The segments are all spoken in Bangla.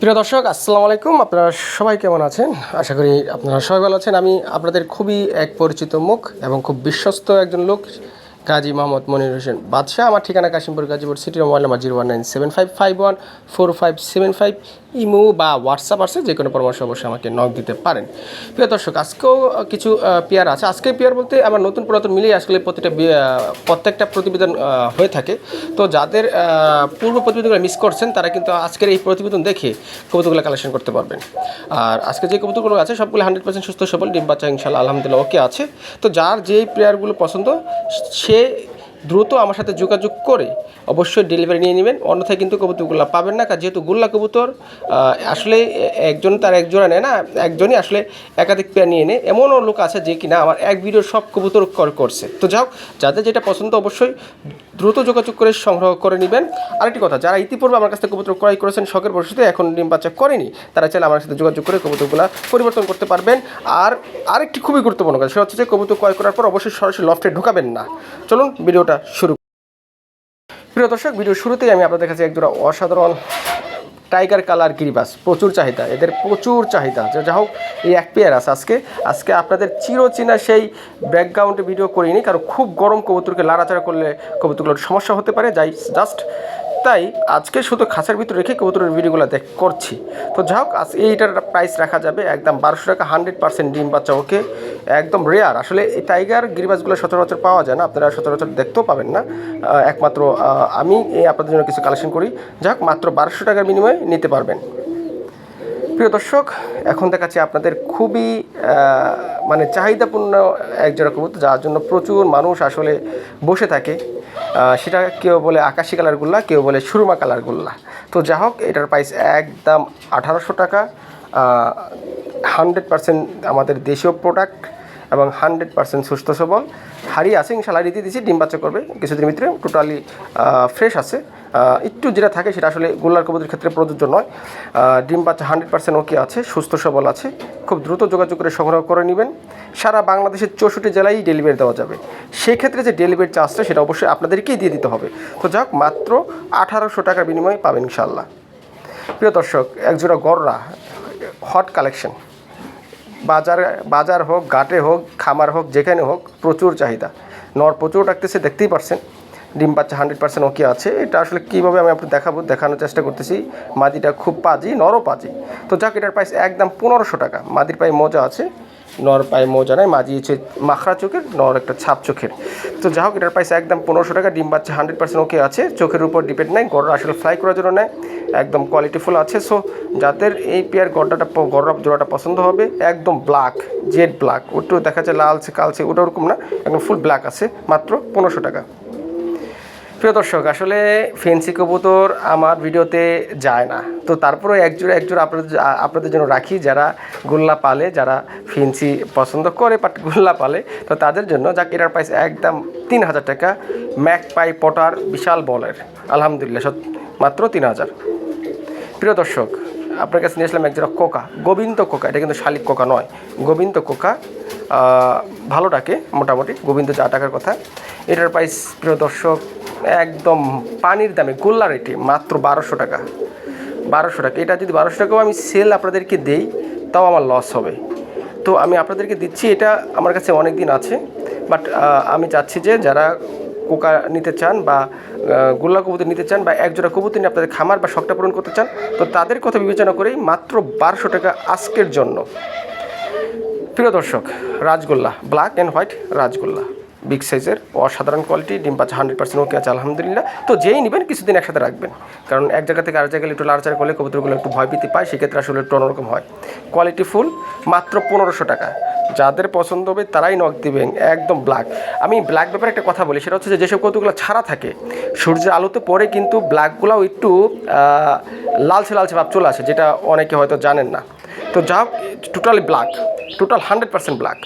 প্রিয় দর্শক, আসসালামু আলাইকুম। আপনারা সবাই কেমন আছেন? আশা করি আপনারা সবাই ভালো আছেন। আমি আপনাদের খুবই এক পরিচিত মুখ এবং খুব বিশ্বস্ত একজন লোক। গাজী মোহাম্মদ মনির হোসেন বাদশাহ, আমার ঠিকানা কাশিমপুর গাজীপুর সিটির mobile number zero one nine seven five five one four five seven five imo বা হোয়াটসঅ্যাপ আছে, যে কোনো পরামর্শ অবশ্যই আমাকে নক দিতে পারেন। প্রিয় দর্শক, আজকেও কিছু পেয়ার আছে। আজকে পেয়ার বলতে আমার নতুন পুরাতন মিলিয়ে আসলে প্রতিটা প্রত্যেকটা প্রতিবেদন হয়ে থাকে। তো যাদের পূর্ব প্রতিবেদনগুলো মিস করছেন, তারা কিন্তু আজকের এই প্রতিবেদন দেখে কবুতরগুলো কালেকশন করতে পারবেন। আর আজকে যে কবুতরগুলো আছে, সবগুলো হান্ড্রেড পার্সেন্ট সুস্থ সবল, ডিম বাচ্চা ইনশাল্লাহ আলহামদুলিল্লাহ ওকে আছে। তো যার যেই প্লেয়ারগুলো পছন্দ, সে দ্রুত আমার সাথে যোগাযোগ করে অবশ্যই ডেলিভারি নিয়ে নেবেন। অন্যথায় কিন্তু কবুতরগুলো পাবেন না। কারণ যেহেতু গুল্লা কবুতর আসলে একজন তার একজোড়া নেয় না, একজনই আসলে একাধিক পেয়ার নিয়ে নেয়। এমনও লোক আছে যে কিনা আমার এক ভিডিও সব কবুতর কর করছে। তো যাও যাদের যেটা পছন্দ অবশ্যই দ্রুত যোগাযোগ করে সংগ্রহ করে নেবেন। আরেকটি কথা, যারা ইতিপূর্বে আমার কাছ থেকে কবুতর ক্রয় করেছেন, শখের বসতে এখন ডিম বাচ্চা করেনি, তারা চাইলে আমার সাথে যোগাযোগ করে কবুতরগুলো পরিবর্তন করতে পারবেন। আর আরেকটি খুবই গুরুত্বপূর্ণ কাজ সেটা হচ্ছে যে কবুতর ক্রয় করার পর অবশ্যই সরাসরি লফটে ঢোকাবেন না। চলুন ভিডিওটা শুরু প্রিয় দর্শক ভিডিও শুরুতেই আমি আপনাদের কাছে একজোড়া অসাধারণ টাইগার কালার গিরিবাস প্রচুর চাহিদা, এদের প্রচুর চাহিদা যা হোক, এই এক পেয়ার আছে আজকে। আজকে আপনাদের চিরচেনা সেই ব্যাকগ্রাউন্ডে ভিডিও করিনি, কারণ খুব গরম কবুতরকে লাড়াচাড়া করলে কবুতরগুলোর সমস্যা হতে পারে। যাই জাস্ট তাই আজকে শুধু খাঁচার ভিতরে রেখে কবুতরের ভিডিওগুলো দেখ করছি। তো যা হোক, আজ এইটার প্রাইস রাখা যাবে একদম বারোশো টাকা হান্ড্রেড পার্সেন্ট ডিম বাচ্চা ওকে একদম রেয়ার আসলে এই টাইগার গিরিবাসগুলো সচরাচর পাওয়া যায় না, আপনারা সচরাচর দেখতেও পাবেন না। একমাত্র আমি আপনাদের জন্য কিছু কালেকশন করি। যা হোক, মাত্র বারোশো টাকার বিনিময়ে নিতে পারবেন। প্রিয় দর্শক, এখন দেখাচ্ছি আপনাদের খুবই মানে চাহিদাপূর্ণ এক জোড়া কবুতর, যার জন্য প্রচুর মানুষ আসলে বসে থাকে। সেটা কেউ বলে আকাশি কালার গুল্লা, কেউ বলে সুরমা কালার গুল্লা। তো যা হোক, এটার প্রাইস একদম আঠারোশো টাকা হান্ড্রেড পার্সেন্ট আমাদের দেশীয় প্রোডাক্ট এবং হান্ড্রেড পার্সেন্ট সুস্থ সবল। হারিয়ে আছে ইনশাল্লাহ রীতি দিচ্ছি ডিম বাচ্চা করবে, কিছুদিন ভিতরে টোটালি ফ্রেশ আছে। একটু যেটা থাকে সেটা আসলে গোল্লার কবুতরের ক্ষেত্রে প্রযোজ্য নয়। ডিম বাচ্চা হান্ড্রেড পার্সেন্ট ওকে আছে, সুস্থ সবল আছে। খুব দ্রুত যোগাযোগ করে সংগ্রহ করে নেবেন। সারা বাংলাদেশের চৌষট্টি জেলায় ডেলিভারি দেওয়া যাবে। সেক্ষেত্রে যে ডেলিভারি চার্জটা সেটা অবশ্যই আপনাদেরকেই দিয়ে দিতে হবে। তো যাক, মাত্র আঠারোশো টাকার বিনিময়ে পাবেন ইনশাল্লাহ প্রিয় দর্শক, একজোড়া গররা, হট কালেকশন। বাজার বাজার হোক, ঘাটে হোক, খামার হোক, যেখানে হোক, প্রচুর চাহিদা। নর প্রচুর রাখতেছে দেখতেই পারছেন। ডিম বাচ্চা হান্ড্রেড পার্সেন্ট ওকে আছে। এটা আসলে কীভাবে আমি আপনাকে দেখাবো, দেখানোর চেষ্টা করতেছি। মাদিটা খুব পাজি, নরও পাজি। তো যাক, এটার প্রাইস একদম পনেরোশো টাকা। মাদির পায়ে মজা আছে, নর পায়ে মোজা নাই মাঝি হচ্ছে মাখরা চোখের, নর একটা ছাপ চোখের। তো যা হোক, এটার প্রাইস একদম পনেরোশো টাকা, ডিম বাচ্চা হান্ড্রেড পার্সেন্ট ওকে আছে। চোখের উপর ডিপেন্ড নাই গড় আসলে ফ্লাই করার জন্য নেয়। একদম কোয়ালিটিফুল আছে। সো যাদের এই পেয়ার গড়াটা গড়া জোড়াটা পছন্দ হবে, একদম ব্ল্যাক জেড ব্ল্যাক ওটু দেখা যায় লালছে কালছে ওটা ওরকম না, একদম ফুল ব্ল্যাক আছে। মাত্র পনেরোশো টাকা। প্রিয় দর্শক, আসলে ফেন্সি কবুতর আমার ভিডিওতে যায় না। তো তারপরে একজোড়া একজোড়া আপনাদের আপনাদের জন্য রাখি যারা গোল্লা পালে, যারা ফেন্সি পছন্দ করে বাট গোল্লা পালে, তো তাদের জন্য যাক এটার প্রাইস একদম তিন হাজার টাকা ম্যাক পাই পটার বিশাল বলের আলহামদুলিল্লাহ, সত, মাত্র তিন হাজার। প্রিয় দর্শক, আপনার কাছে নিয়ে আসলাম একজোড়া কোকা, গোবিন্দ কোকা। এটা কিন্তু শালিক কোকা নয়, গোবিন্দ কোকা। ভালো ডাকে মোটামুটি, গোবিন্দ যা টাকার কথা। এটার প্রাইস প্রিয় দর্শক একদম পানির দামে গোল্লা রেটে মাত্র বারোশো টাকা। বারোশো টাকা। এটা যদি বারোশো টাকাও আমি সেল আপনাদেরকে দেই, তাও আমার লস হবে। তো আমি আপনাদেরকে দিচ্ছি, এটা আমার কাছে অনেক দিন আছে বাট আমি চাচ্ছি যে যারা কোকা নিতে চান বা গোল্লা কবুতর নিতে চান বা একজোড়া কবুতর নিয়ে আপনাদের খামার বা শখটা পূরণ করতে চান, তো তাদের কথা বিবেচনা করেই মাত্র বারোশো টাকা আজকের জন্য। প্রিয় দর্শক, রাজগোল্লা ব্ল্যাক অ্যান্ড হোয়াইট রাজগোল্লা। বিগ সাইজের, অসাধারণ কোয়ালিটি ডিম পাচ্ছে হান্ড্রেড পার্সেন্ট ওকে আছে, আলহামদুলিল্লাহ। তো যেই নেবেন, কিছুদিন একসাথে রাখবেন। কারণ এক জায়গা থেকে আরেক জায়গায় একটু লাড়াচাড়া করলে কবুতরগুলো একটু ভয় ভীতি পায়, সেক্ষেত্রে আসলে একটু অন্যরকম হয়। কোয়ালিটি ফুল মাত্র পনেরোশো টাকা। যাদের পছন্দ হবে, তারাই নখ দিবেন, একদম ব্ল্যাক আমি ব্ল্যাক ব্যাপারে একটা কথা বলি, সেটা হচ্ছে যে যেসব কৌতুকগুলো ছাড়া থাকে, সূর্যের আলোতে পরে কিন্তু ব্ল্যাকগুলোও একটু লালচে লালচে ভাব চলে আসে, যেটা অনেকে হয়তো জানেন না। তো যা totally black total hundred percent black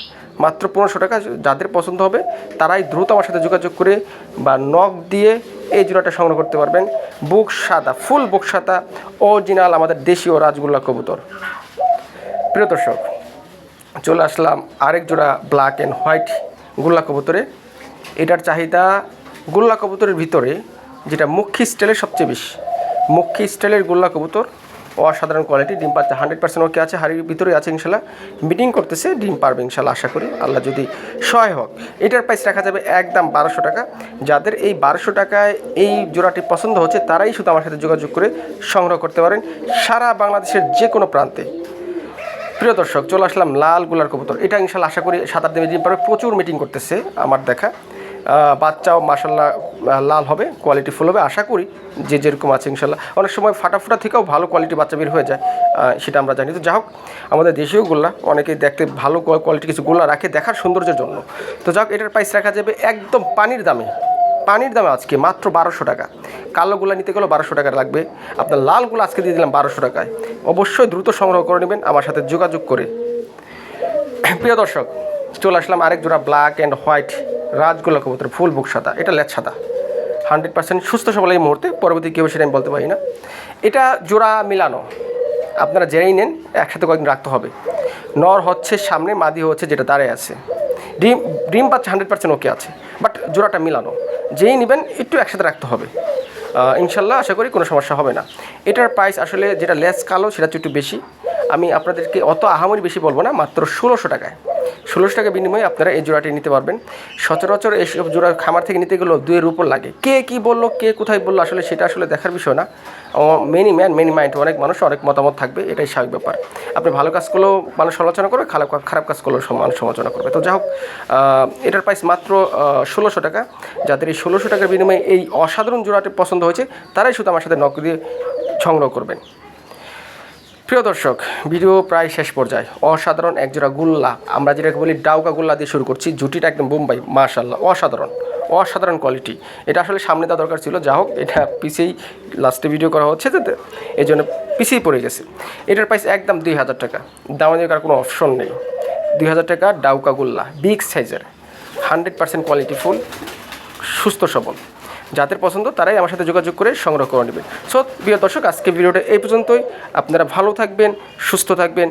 মাত্র পনেরোশো টাকা যাদের পছন্দ হবে তারাই দ্রুত আমার সাথে যোগাযোগ করে বা নখ দিয়ে এই জোড়াটা সংগ্রহ করতে পারবেন। বুক সাদা, ফুল বুক সাদা অরিজিনাল আমাদের দেশীয় রাজগোল্লা কবুতর। প্রিয় দর্শক, চলে আসলাম আরেক জোড়া ব্ল্যাক অ্যান্ড হোয়াইট গোল্লা কবুতরে। এটার চাহিদা গোল্লা কবুতরের ভিতরে যেটা মুখী স্টাইলের সবচেয়ে বেশি। মুখী স্টাইলের গোল্লা কবুতর অসাধারণ কোয়ালিটি ডিম পাচ্ছে হান্ড্রেড পার্সেন্ট ওকে আছে, হাড়ির ভিতরে আছে ইনশাল্লাহ। মিটিং করতেছে, ডিম পারবে ইনশাল্লাহ, আশা করি। আল্লাহ যদি সহায় হোক। এটার প্রাইস রাখা যাবে একদম বারোশো টাকা। যাদের এই বারোশো টাকায় এই জোড়াটি পছন্দ হচ্ছে, তারাই শুধু আমার সাথে যোগাযোগ করে সংগ্রহ করতে পারেন সারা বাংলাদেশের যে কোনো প্রান্তে। প্রিয় দর্শক, চলে আসলাম লাল গোলার কবুতর। এটা ইনশাল্লাহ আশা করি সাত আট দিন পরে প্রচুর মিটিং করতেছে আমার দেখা। বাচ্চাও মাসাল্লাহ লাল হবে কোয়ালিটি ফুল হবে। আশা করি যে যেরকম আছে ইনশাল্লাহ অনেক সময় ফাটাফুটা থেকেও ভালো কোয়ালিটি বাচ্চা বের হয়ে যায় সেটা আমরা জানি। তো যা হোক আমাদের দেশীয় গোল্লা, অনেকেই দেখতে ভালো কোয়ালিটি কিছু গোল্লা রাখে দেখার সৌন্দর্যের জন্য। তো যাক এটার প্রাইস রাখা যাবে একদম পানির দামে। পানির দামে আজকে মাত্র বারোশো টাকা। কালো কালোগুলা নিতে গেলেও বারোশো টাকা লাগবে। আপনার লালগুলো আজকে দিয়ে দিলাম বারোশো টাকায়। অবশ্যই দ্রুত সংগ্রহ করে নেবেন, আমার সাথে যোগাযোগ করে। প্রিয় দর্শক, চলে আসলাম আরেক জোড়া ব্ল্যাক অ্যান্ড হোয়াইট রাজগোলা কবুতর, ফুল বুক সাদা, এটা লেজ সাদা। হান্ড্রেড পার্সেন্ট সুস্থ সবল এই মুহূর্তে, পরবর্তী কেউ সেটা আমি বলতে পারি না। এটা জোড়া মিলানো। আপনারা জেনেই নেন, একসাথে কয়েকদিন রাখতে হবে। নর হচ্ছে সামনে, মাদি হচ্ছে যেটা দাঁড়ায় আছে। ডিম ডিম পাচ্ছে হান্ড্রেড পার্সেন্ট ওকে আছে, বাট জোড়াটা মিলানো। যেই নেবেন, একটু একসাথে রাখতে হবে। ইনশাল্লাহ আশা করি কোনো সমস্যা হবে না। এটার প্রাইস আসলে যেটা লেস কালো, সেটা একটু বেশি। আমি আপনাদেরকে অত আহামরি বেশি বলব না, মাত্র ষোলোশো টাকায়। ষোলোশো টাকা বিনিময়ে আপনারা এই জোড়াটি নিতে পারবেন। সচরাচর এইসব জোড়া খামার থেকে নিতে গেলেও দুইয়ের উপর লাগে। কে কি বলল, কে কোথায় বলল, আসলে সেটা আসলে দেখার বিষয় না। মেনি ম্যান মেনি মাইন্ড অনেক মানুষ, অনেক মতামত থাকবে, এটাই স্বাভাবিক ব্যাপার। আপনি ভালো কাজ করলেও মানুষ সমালোচনা করবে, খারাপ খারাপ কাজ করলেও মানুষ সমালোচনা করবে। তো যাই হোক এটার প্রাইস মাত্র ষোলোশো টাকা। যাদের এই ষোলোশো টাকার বিনিময়ে এই অসাধারণ জোড়াটি পছন্দ হয়েছে, তারাই শুধু আমার সাথে নক দিয়ে সংগ্রহ করবেন। প্রিয় দর্শক, ভিডিও প্রায় শেষ পর্যায়ে। অসাধারণ একজোড়া গুল্লা। আমরা যেটাকে বলি ডাউকা গুল্লা দিয়ে শুরু করছি। জুটিটা একদম বোম্বাই মাশাল্লাহ অসাধারণ অসাধারণ কোয়ালিটি এটা আসলে সামনে দেওয়া দরকার ছিল। যা হোক, এটা পিসেই লাস্টে ভিডিও করা হচ্ছে তো এই জন্য পিসেই পড়ে গেছে। এটার প্রাইস একদম দুই হাজার টাকা। দামানি করার কোনো অপশন নেই। দুই হাজার টাকা ডাউকা গুল্লা বিগ সাইজের হান্ড্রেড পার্সেন্ট কোয়ালিটি ফুল সুস্থ সবল। যাদের পছন্দ, তারাই আমার সাথে যোগাযোগ করে সংগ্রহ করে নেবেন। সো, প্রিয় দর্শক আজকে ভিডিওটা এই পর্যন্তই। আপনারা ভালো থাকবেন, সুস্থ থাকবেন।